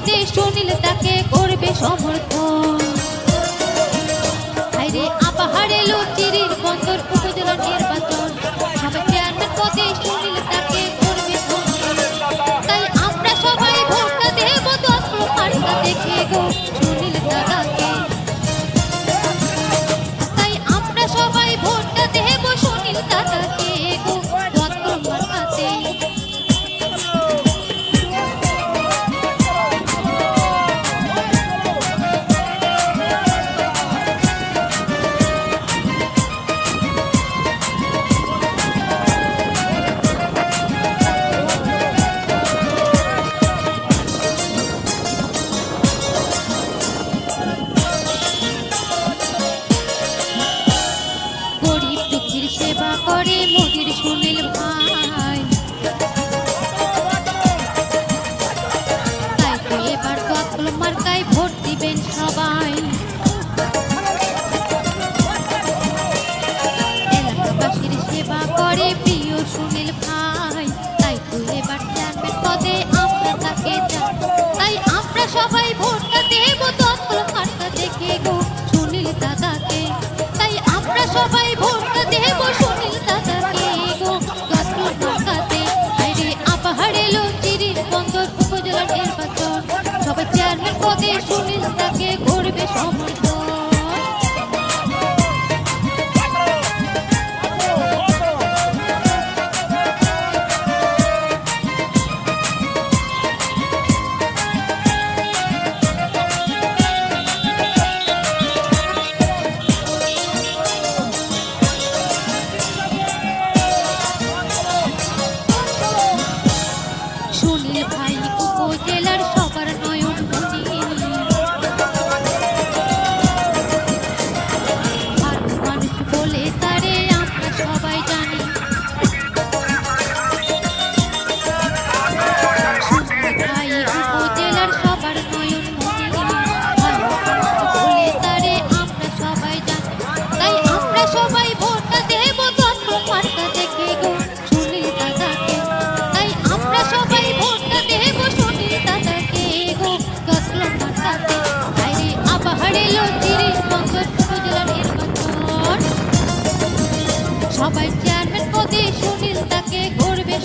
পদে সুনীল তাকে করবে সমর্থন। হাইরে আপাহারে লুচিরির বন্দর, উপজেলা নির্বাচন। সবাই চেয়ারম্যান পদে সুনীল তাকে আমরা সবাই ভোটটা দেব দেখে চেয়ারম্যান পদে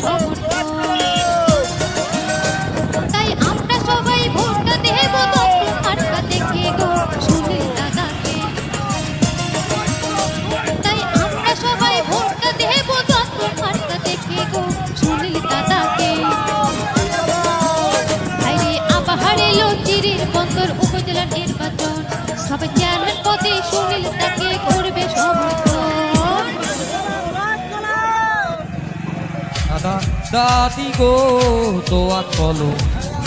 করবে দাদা গো, দোয়া চলো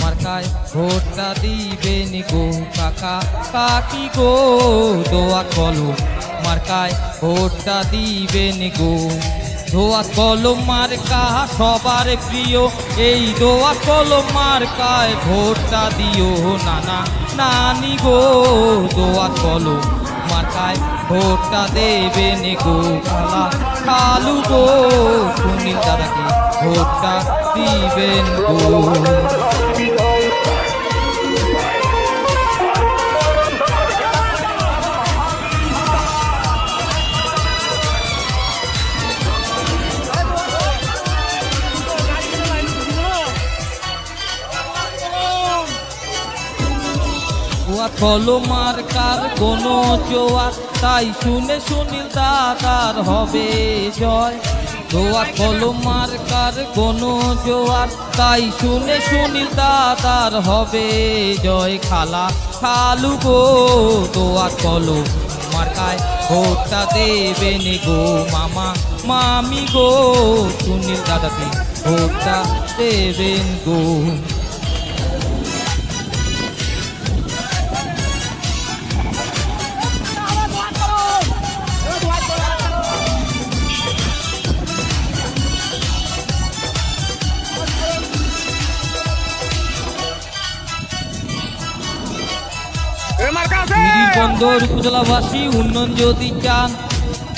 মার্কায় ভোটটা দিবেন গো কাকা। কাকি গো, দোয়া চলো মার্কায় ভোটটা দিবেন গো। দোয়া কলম মার্কা, সবার প্রিয়। এই দোয়া কলম মার্কায় ভোটটা দিও নানা নানি গো। দোয়া কলম মার্কায় ভোটটা দেবেন গো। খালা কালু গো সুনীল দাদাকে। ভোটটা দিবেন গো ওয়া কলো মার্কার কোনো জোয়ার তাই শুনে সুনীল দাদার হবে জয়। দোয়া কলো মার্কার কোনো জোয়ার। তাই শুনে শুনি দাদার হবে জয় খালা। খালু গো দোয়া কলো মার্কায়। ভোটটা দেবেন গো মামা, মামি গো। সুনীল দাদাকে ভোটটা দেবেন গো। বন্দর উপজেলাবাসী উন্নয়ন যদি চান,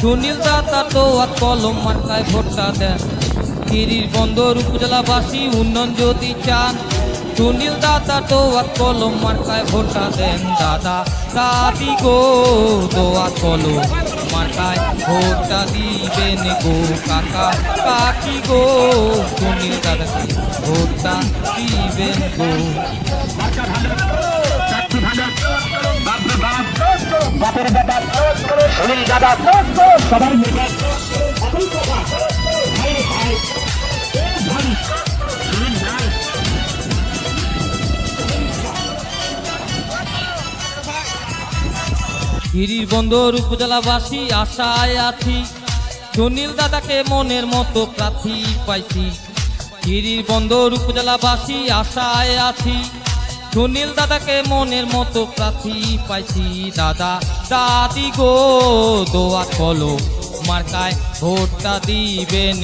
সুনীল দাতা তো আর কলম মার্কায় ভোটটা দেন। গিরির বন্দর উপজেলাবাসী উন্নয়ন যদি চান, সুনীল দাদা দোয়া কলম মার্কায় ভোটটা দেন। দাদা দাদি গো দোয়া কলম মার্কায় ভোটটা দিবেন গো কাকা। কাকি গো, সুনীল দাদাকে ভোটটা দিবেন গো। সুনীল দাদা সবাই মিলে গিরির বন্দর উপজেলাবাসী আশায় আছি। সুনীল দাদাকে মনের মতো প্রার্থী পাইছি। গিরির বন্দর উপজেলাবাসী আশায় আছি। সুনীল দাদাকে মনের মতো প্রার্থী পাইছি দাদা। দাদি গো দোয়া কলো মার্কায় ভোটটা দিবেন